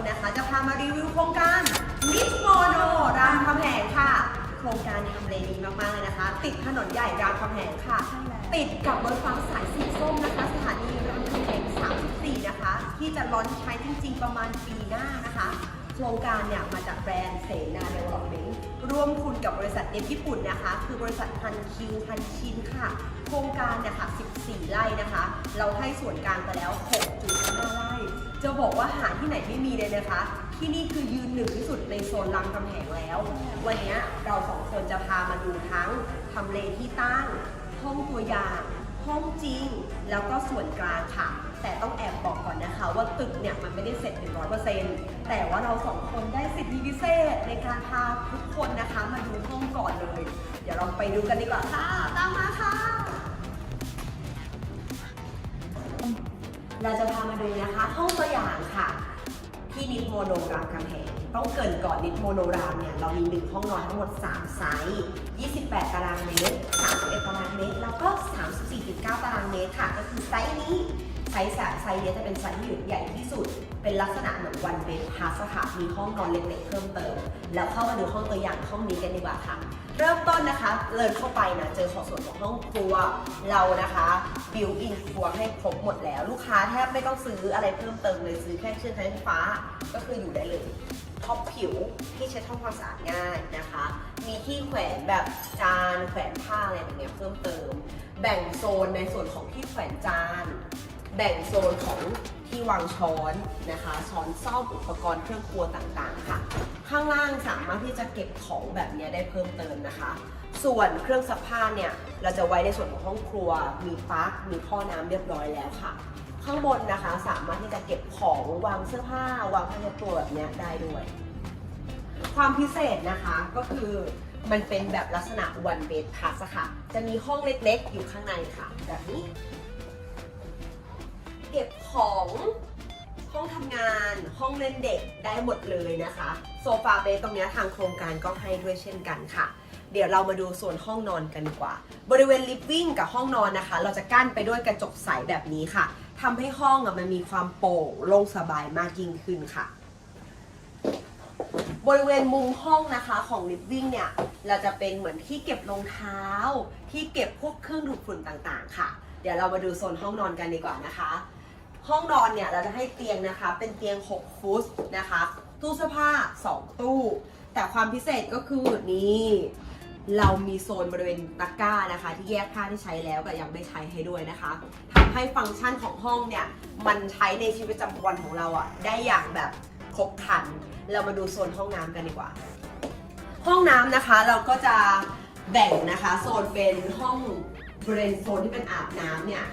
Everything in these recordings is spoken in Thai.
นนะคะ จะพามารีวิวโครงการมิสโมโนรามคำแหงค่ะ โครงการทำเลดีมากๆเลยนะคะ ติดถนนใหญ่รามคำแหงค่ะ ติดกับรถไฟสายสีส้มนะคะ สถานีรามคำแหง34 นะคะ ที่จะล้อนใช้จริง ๆ ประมาณปีหน้านะคะโครงการเนี่ยมาจากแบรนด์เซนาเดเวลลอปเมนต์ร่วมทุนกับบริษัทเนฟญี่ปุ่นนะคะ คือบริษัทฮันคิวฮันชินค่ะ โครงการเนี่ยค่ะ 14 ไร่นะคะ เราให้ส่วนกลางไปแล้ว 6.5 ไร่ จะบอกว่าหาที่ไหนไม่มีเลยนะคะ ที่นี่คือยืนหนึ่งที่สุดในโซนรามคำแหงแล้ว วันนี้เราสองคนจะพามาดูทั้งทำเลที่ตั้ง ห้องตัวอย่าง ห้องจริง แล้วก็ส่วนกลางค่ะ แต่ต้องแอบบอกก่อนนะคะว่าตึกเนี่ยมันไม่ได้เสร็จ 100%แต่ว่าเราสองคนได้สิทธิพิเศษในการพาทุกคนนะคะมาดูห้องก่อนเลย เดี๋ยวเราไปดูกันดีกว่าค่ะ ตามมาค่ะ เราจะพามาดูนะคะห้องตัวอย่างค่ะ ที่นิดโมโนรามคำแหงต้องเกินก่อนนิดโมโนรามเนี่ยเรามีหนึ่งห้องนอนทั้งหมด 3 ไซส์ 28 ตารางเมตร 31 ตารางเมตร แล้วก็ 34.9 ตารางเมตรค่ะ ก็คือไซส์นี้ไซส์ไซส์เนี้จะเป็นไซส์ที่อยู่ใหญ่ที่สุด เป็นลักษณะเหมือนวันเบดพาสค่ะมีห้องนอนเล็กๆเพิ่มเติม แล้วเข้ามาดูห้องตัวอย่างห้องนี้กันดีกว่าค่ะ เริ่มต้นนะคะเดินเข้าไปนะเจอของส่วนของห้องครัวเรานะคะบิวอินครัวให้ครบหมดแล้ว ลูกค้าแทบไม่ต้องซื้ออะไรเพิ่มเติมเลยซื้อแค่เครื่องใช้ไฟฟ้าก็คืออยู่ได้เลยท็อปผิวที่เช็ดทำความสะอาดง่ายนะคะ มีที่แขวนแบบจานแขวนผ้าอะไรแบบเนี้ยเพิ่มเติม แบ่งโซนในส่วนของที่แขวนจาน แบ่งโซนของที่วางช้อนนะคะ ช้อนซ่อมอุปกรณ์เครื่องครัวต่างๆค่ะ ข้างล่างสามารถที่จะเก็บของแบบนี้ได้เพิ่มเติมนะคะ ส่วนเครื่องซักผ้าเนี่ยเราจะไว้ในส่วนของห้องครัว มีปลั๊กมีท่อน้ำเรียบร้อยแล้วค่ะ ข้างบนนะคะสามารถที่จะเก็บของวางเสื้อผ้าวางผ้าเช็ดตัวแบบนี้ได้ด้วย ความพิเศษนะคะก็คือมันเป็นแบบลักษณะ one bed plus ค่ะ จะมีห้องเล็กๆ อยู่ข้างในค่ะ แบบนี้ เก็บของห้องทำงาน ห้องเล่นเด็กได้หมดเลยนะคะ โซฟาเบสตรงนี้ทางโครงการก็ให้ด้วยเช่นกันค่ะ เดี๋ยวเรามาดูส่วนห้องนอนกันดีกว่า บริเวณลิฟวิ่งกับห้องนอนนะคะ เราจะกั้นไปด้วยกระจกใสแบบนี้ค่ะทำให้ห้องอะมันมีความโปร่งโล่งสบายมากยิ่งขึ้นค่ะ บริเวณมุมห้องนะคะของลิฟวิ่งเนี่ยเราจะเป็นเหมือนที่เก็บรองเท้า ที่เก็บพวกเครื่องดูดฝุ่นต่างๆ ค่ะ เดี๋ยวเรามาดูโซนห้องนอนกันดีกว่านะคะ ห้องนอนเนี่ยเราจะให้เตียงนะคะ เป็นเตียง 6 ฟุตนะคะ ตู้เสื้อผ้า 2 ตู้ แต่ความพิเศษก็คือนี่เรามีโซนบริเวณตะกร้านะคะ ที่แยกผ้าที่ใช้แล้วกับยังไม่ใช้ให้ด้วยนะคะทำให้ฟังก์ชันของห้องเนี่ย มันใช้ในชีวิตประจำวันของเราอะ่ะได้อย่างแบบครบครัน เรามาดูโซนห้องน้ำกันดีกว่า ห้องน้ำนะคะเราก็จะแบ่งนะคะ โซนเป็นห้องบริเวณโซนที่เป็นอาบน้ำเนี่ย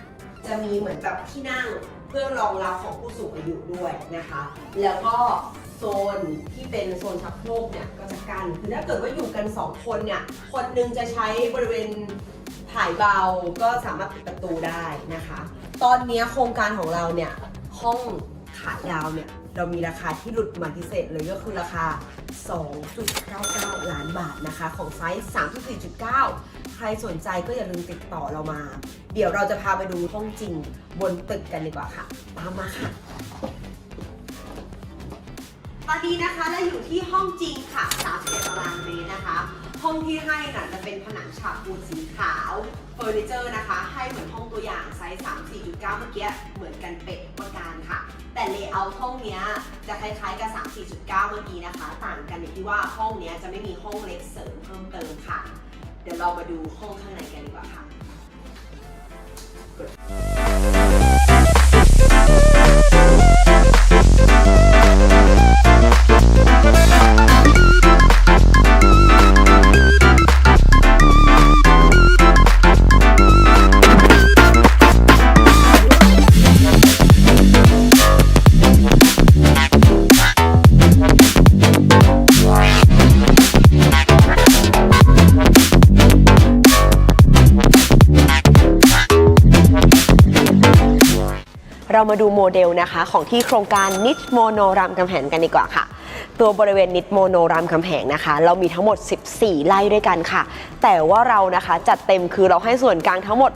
จะมีเหมือนแบบที่นั่งเพื่อรองรับของผู้สูงอายุด้วยนะคะ แล้วก็โซนที่เป็นโซนชักโครกเนี่ยก็จะกันคือถ้าเกิดว่าอยู่กันสองคนเนี่ย คนหนึงจะใช้บริเวณถ่ายเบาก็สามารถปิดประตูได้นะคะ ตอนนี้โครงการของเราเนี่ย ห้องขายาวเนี่ย เรามีราคาที่หลุดมาพิเศษเลยก็คือราคา 2.99 ล้านบาทนะคะ ของไซส์ 34.9 ใครสนใจก็อย่าลืมติดต่อเรามา เดี๋ยวเราจะพาไปดูห้องจริงบนตึกกันดีกว่าค่ะ ตามมาค่ะตอนนี้นะคะเราอยู่ที่ห้องจริงค่ะ31ตารางเมตรนะคะ ห้องที่ให้น่ะจะเป็นผนังฉาบปูนสีขาวเฟอร์นิเจอร์นะคะ ให้เหมือนห้องตัวอย่างไซส์ 3 4.9 เมื่อกี้เหมือนกันเป๊ะประการค่ะ แต่เลเยอร์ห้องนี้จะคล้ายๆกับ 3 4.9 เมื่อกี้นะคะ ต่างกันอยู่ที่ว่าห้องนี้จะไม่มีห้องเล็กเสริมเพิ่มเติมค่ะ เดี๋ยวเรามาดูห้องข้างในกันดีกว่าค่ะ เรามาดูโมเดลนะคะ ของที่โครงการนิดโมโนรามคำแหงกันดีกว่าค่ะ ตัวบริเวณนิดโมโนรามคำแหงนะคะ เรามีทั้งหมด 14 ไร่ด้วยกันค่ะ แต่ว่าเรานะคะจัดเต็มคือเราให้ส่วนกลางทั้งหมด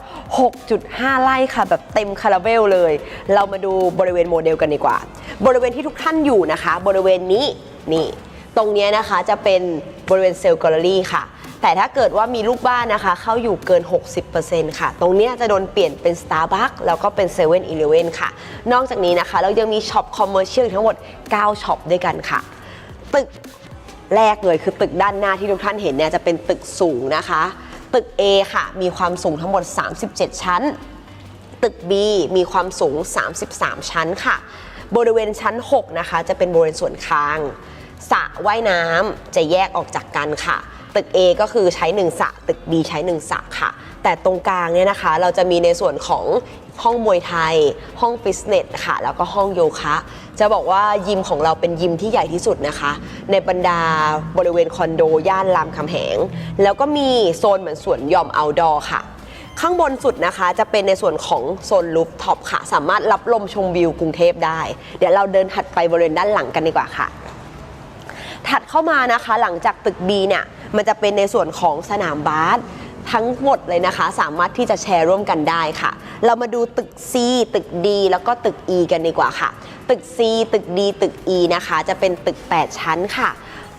6.5 ไร่ค่ะ แบบเต็มคาราเบลเลย เรามาดูบริเวณโมเดลกันดีกว่า บริเวณที่ทุกท่านอยู่นะคะ บริเวณนี้นี่ ตรงนี้นะคะจะเป็นบริเวณเซลล์แกลเลอรี่ค่ะ แต่ถ้าเกิดว่ามีลูกบ้านนะคะ เข้าอยู่เกิน 60%ค่ะ ตรงเนี้ยจะโดนเปลี่ยนเป็น Starbucks แล้วก็เป็น7 e เ e ่ e อค่ะ นอกจากนี้นะคะ เรายังมีช็อปคอมเมอร์เชียลทั้งหมด 9 ช็อปด้วยกันค่ะ ตึกแรกเลยคือตึกด้านหน้าที่ทุกท่านเห็นเนี่ยจะเป็นตึกสูงนะคะ ตึก A ค่ะ มีความสูงทั้งหมด 37 ชั้น ตึก B มีความสูง 33 ชั้นค่ะ บริเวณชั้น 6 นะคะ จะเป็นบริเวณส่วนคางสระว่ายน้ำจะแยกออกจากกันค่ะ ตึก A ก็คือใช้1สระตึก B ใช้1สระค่ะ แต่ตรงกลางเนี่ยนะคะ เราจะมีในส่วนของห้องมวยไทย ห้องฟิตเนสค่ะ แล้วก็ห้องโยคะ จะบอกว่ายิมของเราเป็นยิมที่ใหญ่ที่สุดนะคะ ในบรรดาบริเวณคอนโด ย่านรามคำแหง แล้วก็มีโซนเหมือนสวนหย่อมเอาดอค่ะ ข้างบนสุดนะคะ จะเป็นในส่วนของโซนลูฟท็อปค่ะ สามารถรับลมชมวิวกรุงเทพได้ เดี๋ยวเราเดินถัดไปบริเวณด้านหลังกันดีกว่าค่ะ ถัดเข้ามานะคะหลังจากตึก B เนี่ย มันจะเป็นในส่วนของสนามบาสทั้งหมดเลยนะคะ สามารถที่จะแชร์ร่วมกันได้ค่ะ เรามาดูตึก C ตึก D แล้วก็ตึก E กันดีกว่าค่ะ ตึก C ตึก D ตึก E นะคะ จะเป็นตึก 8 ชั้นค่ะ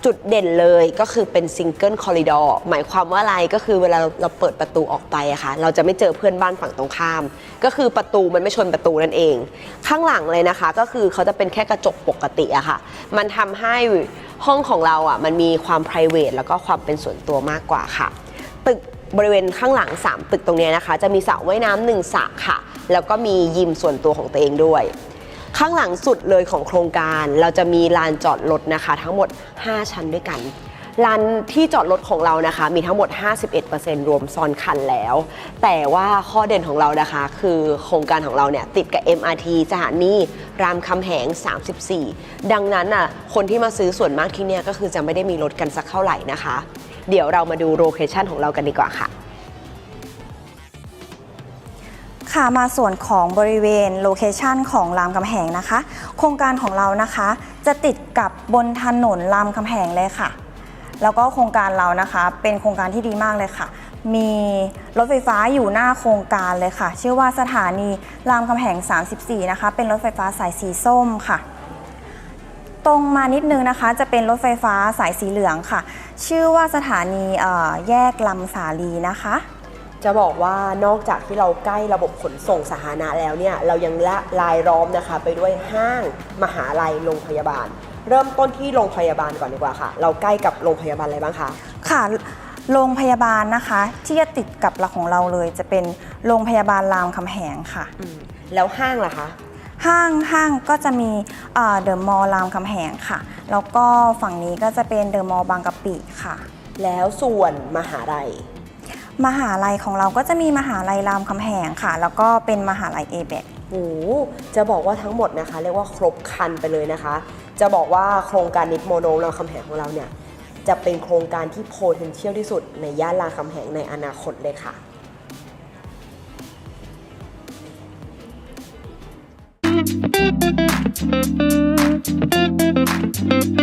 จุดเด่นเลยก็คือเป็นซิงเกิลคอริดอร์หมายความว่าอะไรก็คือเวลาเราเปิดประตูออกไปอะค่ะ เราจะไม่เจอเพื่อนบ้านฝั่งตรงข้าม ก็คือประตูมันไม่ชนประตูนั่นเอง ข้างหลังเลยนะคะ ก็คือเขาจะเป็นแค่กระจกปกติอะค่ะ มันทำให้ห้องของเราอะมันมีความ p r i v a t แล้วก็ความเป็นส่วนตัวมากกว่าค่ะ ตึกบริเวณข้างหลัง 3 ตึกตรงนี้นะคะ จะมีสระว่ายน้ำหนึ่งสระค่ะ แล้วก็มียิมส่วนตัวของตัวเองด้วย ข้างหลังสุดเลยของโครงการเราจะมีลานจอดรถนะคะ ทั้งหมด 5 ชั้นด้วยกันลานที่จอดรถของเรานะคะ มีทั้งหมด 51%รวมซ้อนคันแล้ว แต่ว่าข้อเด่นของเรานะคะ คือโครงการของเราเนี่ยติดกับ MRT สถานีรามคำแหง 34 ดังนั้นน่ะคนที่มาซื้อส่วนมากที่เนี่ยก็คือจะไม่ได้มีรถกันสักเท่าไหร่นะคะ เดี๋ยวเรามาดูโลเคชันของเรากันดีกว่าค่ะ ค่ะมาส่วนของบริเวณโลเคชันของรามคำแหงนะคะ โครงการของเรานะคะ จะติดกับบนถนนรามคำแหงเลยค่ะ แล้วก็โครงการเรานะคะ เป็นโครงการที่ดีมากเลยค่ะ มีรถไฟฟ้าอยู่หน้าโครงการเลยค่ะ ชื่อว่าสถานีรามคำแหง 34 นะคะ เป็นรถไฟฟ้าสายสีส้มค่ะ ตรงมานิดนึงนะคะ จะเป็นรถไฟฟ้าสายสีเหลืองค่ะ ชื่อว่าสถานีแยกลำสาลีนะคะ จะบอกว่านอกจากที่เราใกล้ระบบขนส่งสาธารณะแล้วเนี่ยเรายังละลายล้อมนะคะไปด้วยห้างมหาลัยโรงพยาบาล เริ่มต้นที่โรงพยาบาลก่อนดีกว่าค่ะ เราใกล้กับโรงพยาบาลอะไรบ้างคะค่ะโรงพยาบาลนะคะ ที่จะติดกับหลักของเราเลยจะเป็นโรงพยาบาลรามคำแหงค่ะ แล้วห้างล่ะคะ ห้างห้างก็จะมีเดอะมอลล์รามคำแหงค่ะ แล้วก็ฝั่งนี้ก็จะเป็นเดอะมอลล์บางกะปิค่ะ แล้วส่วนมหาลัย มหาลัยของเราก็จะมีมหาลัยรามคำแหงค่ะ แล้วก็เป็นมหาลัยเอเบกโอ้จะบอกว่าทั้งหมดนะคะ เรียกว่าครบคันไปเลยนะคะ จะบอกว่าโครงการนิดโมโนรามคำแหงของเราเนี่ยจะเป็นโครงการที่ potential ที่สุดในย่านรามคำแหงในอนาคตเลยค่ะ Thank